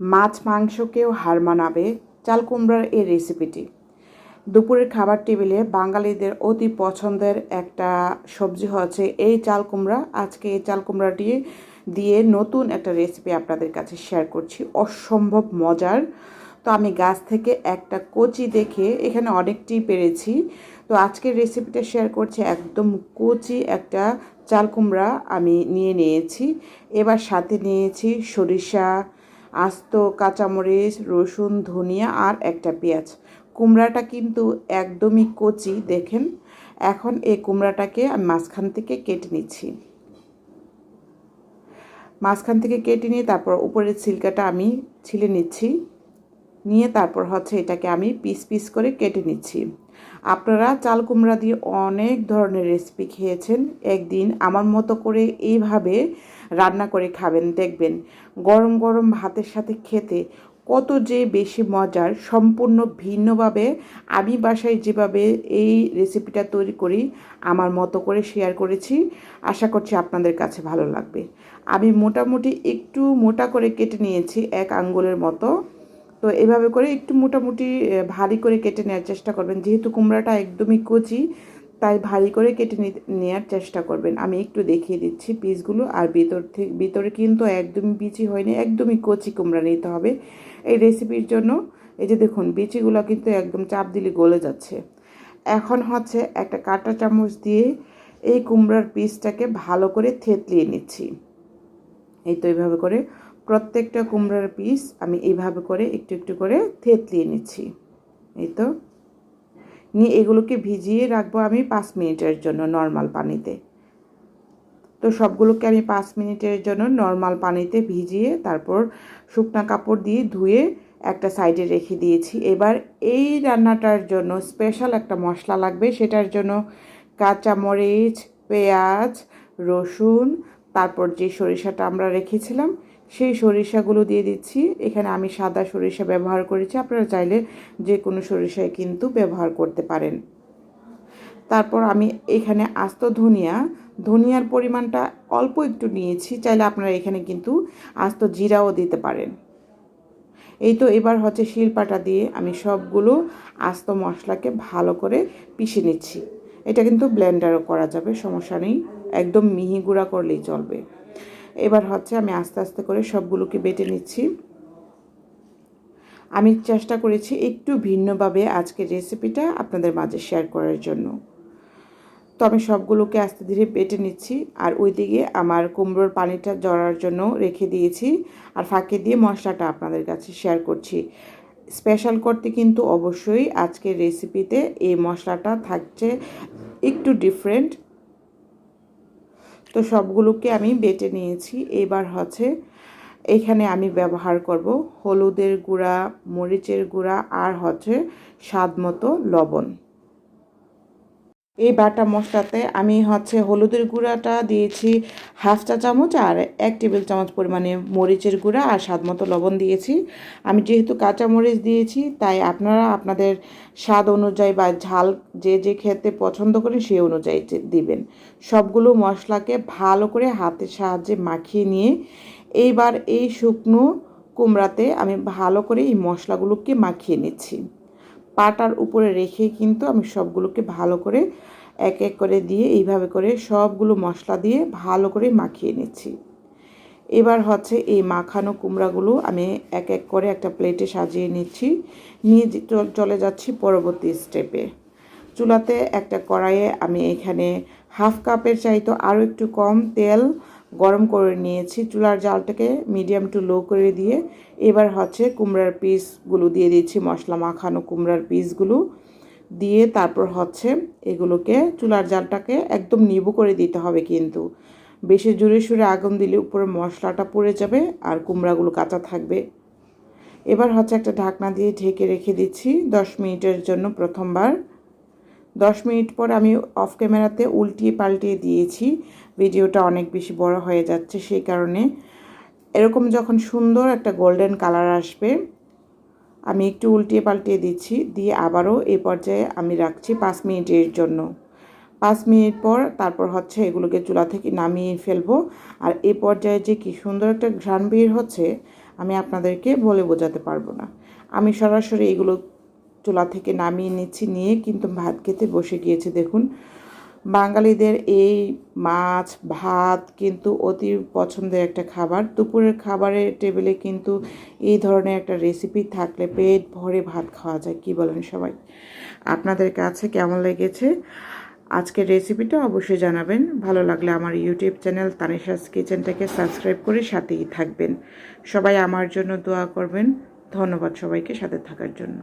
মাছ মাংসকেও হার মানাবে, চাল কুমড়ার এই রেসিপিটি দুপুরের খাবার টেবিলে বাঙালিদের অতি পছন্দের একটা সবজি হচ্ছে এই চাল কুমড়া। আজকে এই চাল কুমড়াটি দিয়ে নতুন একটা রেসিপি আপনাদের কাছে শেয়ার করছি। অসম্ভব মজার। তো আমি গাছ থেকে একটা কচি দেখে এখানে অনেকটি পেরেছি। তো আজকের রেসিপিটা শেয়ার করছি একদম কচি একটা চাল কুমড়া আমি নিয়ে নিয়েছি। এবার সাথে নিয়েছি সরিষা আস্ত কাঁচামরিচ, রসুন, ধনিয়া আর একটা পেঁয়াজ। কুমড়াটা কিন্তু একদমই কচি, দেখেন। এখন এই কুমড়াটাকে আমি মাঝখান থেকে কেটে নিচ্ছি। মাঝখান থেকে কেটে নিয়ে তারপর উপরের ছিলকাটা আমি ছিলে নিচ্ছি। নিয়ে তারপর হচ্ছে এটাকে আমি পিস পিস করে কেটে নিচ্ছি। আপনারা চাল কুমড়া দিয়ে অনেক ধরনের রেসিপি খেয়েছেন। একদিন আমার মতো করে এইভাবে রান্না করে খাবেন, দেখবেন। গরম গরম ভাতের সাথে খেতে কত যে বেশি মজার, সম্পূর্ণ ভিন্নভাবে আমি বাসায় যেভাবে এই রেসিপিটা তৈরি করি, আমার মতো করে শেয়ার করেছি। আশা করছি আপনাদের কাছে ভালো লাগবে। আমি মোটামুটি একটু মোটা করে কেটে নিয়েছি এক আঙ্গুলের মতো। তো এভাবে করে একটু মোটামুটি ভারী করে কেটে নেওয়ার চেষ্টা করবেন। যেহেতু কুমড়াটা একদমই কচি, তাই ভারী করে কেটে নেওয়ার চেষ্টা করবেন। আমি একটু দেখিয়ে দিচ্ছি পিসগুলো। আর ভিতর থেকে ভিতরে কিন্তু একদমই বিচি হয়নি, একদমই কচি কুমড়া নিতে হবে। এই রেসিপির জন্য এই যে দেখুন, বিচিগুলো কিন্তু একদম চাপ দিলে গলে যাচ্ছে। এখন হচ্ছে একটা কাঁটা চামচ দিয়ে এই কুমড়ার পিসটাকে ভালো করে থেতলিয়ে নিচ্ছি। এই তো এইভাবে করে প্রত্যেকটা কুমড়ার পিস আমি এইভাবে করে একটু একটু করে থেতলিয়ে নিচ্ছি। এই তো। নিয়ে এগুলোকে ভিজিয়ে রাখব আমি পাঁচ মিনিটের জন্য নর্মাল পানিতে। তো সবগুলোকে আমি পাঁচ মিনিটের জন্য নর্মাল পানিতে ভিজিয়ে তারপর শুকনা কাপড় দিয়ে ধুয়ে একটা সাইডে রেখে দিয়েছি। এবার এই রান্নাটার জন্য স্পেশাল একটা মশলা লাগবে, সেটার জন্য কাঁচামরিচ, পেঁয়াজ, রসুন, তারপর যে সরিষাটা আমরা রেখেছিলাম সেই সরিষাগুলো দিয়ে দিচ্ছি। এখানে আমি সাদা সরিষা ব্যবহার করেছি। আপনারা চাইলে যে কোনো সরিষায় কিন্তু ব্যবহার করতে পারেন। তারপর আমি এখানে আস্ত ধনিয়া, ধনিয়ার পরিমাণটা অল্প একটু নিয়েছি। চাইলে আপনারা এখানে কিন্তু আস্ত জিরাও দিতে পারেন। এই তো এবার হচ্ছে শিলপাটা দিয়ে আমি সবগুলো আস্ত মশলাকে ভালো করে পিষে নিচ্ছি। এটা কিন্তু ব্লেন্ডারও করা যাবে, সমস্যা নেই। একদম মিহি গুঁড়া করলেই চলবে। এবার হচ্ছে আমি আস্তে আস্তে করে সবগুলোকে বেটে নিচ্ছি। আমি চেষ্টা করেছি একটু ভিন্নভাবে আজকের রেসিপিটা আপনাদের মাঝে শেয়ার করার জন্য। তো আমি সবগুলোকে আস্তে ধীরে বেটে নিচ্ছি আর ওইদিকে আমার কুমড়োর পানিটা জড়ার জন্য রেখে দিয়েছি আর ফাঁকে দিয়ে মশলাটা আপনাদের কাছে শেয়ার করছি। স্পেশাল করতে কিন্তু অবশ্যই আজকের রেসিপিতে এই মশলাটা থাকছে একটু ডিফারেন্ট তো সবগুলোকে আমি বেটে নিয়েছি। এবার হচ্ছে এখানে আমি ব্যবহার করব হলুদের গুঁড়া, মরিচের গুঁড়া আর হচ্ছে স্বাদ মতো লবণ। এই বাটা মশলাতে আমি হচ্ছে হলুদের গুঁড়াটা দিয়েছি হাফ চা চামচ আর এক টেবিল চামচ পরিমাণে মরিচের গুঁড়া আর স্বাদ মতো লবণ দিয়েছি। আমি যেহেতু কাঁচা মরিচ দিয়েছি, তাই আপনারা আপনাদের স্বাদ অনুযায়ী বা ঝাল যে যে খেতে পছন্দ করেন সেই অনুযায়ী দিবেন। সবগুলো মশলাকে ভালো করে হাতের সাহায্যে মাখিয়ে নিয়ে এইবার এই শুকনো কুমড়াতে আমি ভালো করে এই মশলাগুলোকে মাখিয়ে নিচ্ছি। পাটার উপরে রেখে কিন্তু আমি সবগুলোকে ভালো করে এক এক করে দিয়ে এইভাবে করে সবগুলো মশলা দিয়ে ভালো করে মাখিয়ে নিচ্ছি। এবার হচ্ছে এই মাখানো কুমড়াগুলো আমি এক এক করে একটা প্লেটে সাজিয়ে নিচ্ছি। নিয়ে চলে যাচ্ছি পরবর্তী স্টেপে। চুলাতে একটা কড়াইয়ে আমি এখানে হাফ কাপের চাইতো আরও একটু কম তেল গরম করে নিয়েছি। চুলার জালটাকে মিডিয়াম টু লো করে দিয়ে এবার হচ্ছে কুমড়ার পিসগুলো দিয়ে দিচ্ছি, মশলা মাখানো কুমড়ার পিসগুলো দিয়ে তারপর হচ্ছে এগুলোকে চুলার জালটাকে একদম নিবু করে দিতে হবে কিন্তু। বেশি জোরে সুরে আগুন দিলে উপরে মশলাটা পড়ে যাবে আর কুমড়াগুলো কাঁচা থাকবে। এবার হচ্ছে একটা ঢাকনা দিয়ে ঢেকে রেখে দিচ্ছি দশ মিনিটের জন্য প্রথমবার। দশ মিনিট পর আমি অফ ক্যামেরাতে উল্টিয়ে পাল্টিয়ে দিয়েছি। ভিডিওটা অনেক বেশি বড় হয়ে যাচ্ছে সেই কারণে। এরকম যখন সুন্দর একটা গোল্ডেন কালার আসবে, আমি একটু উল্টিয়ে পাল্টিয়ে দিচ্ছি, দিয়ে আবারও এই পর্যায়ে আমি রাখছি পাঁচ মিনিটের জন্য। পাঁচ মিনিট পর তারপর হচ্ছে এগুলোকে চুলা থেকে নামিয়ে ফেলব। আর এই পর্যায়ে যে কি সুন্দর একটা ঘ্রাণ বের হচ্ছে, আমি আপনাদেরকে বলে বোঝাতে পারব না। আমি সরাসরি এগুলো চুলা থেকে নামিয়ে নিচ্ছি, নিয়ে কিন্তু ভাত খেতে বসে গিয়েছে, দেখুন। বাঙালিদের এই মাছ, ভাত কিন্তু অতি পছন্দের একটা খাবার। দুপুরের খাবারের টেবিলে কিন্তু এই ধরনের একটা রেসিপি থাকলে পেট ভরে ভাত খাওয়া যায়, কি বলেন সবাই? আপনাদের কাছে কেমন লেগেছে? আজকের রেসিপিটা অবশ্যই জানাবেন। ভালো লাগলে আমার ইউটিউব চ্যানেল তানিশাস কিচেনটাকে সাবস্ক্রাইব করে সাথেই থাকবেন। সবাই আমার জন্য দোয়া করবেন। ধন্যবাদ সবাইকে সাথে থাকার জন্য।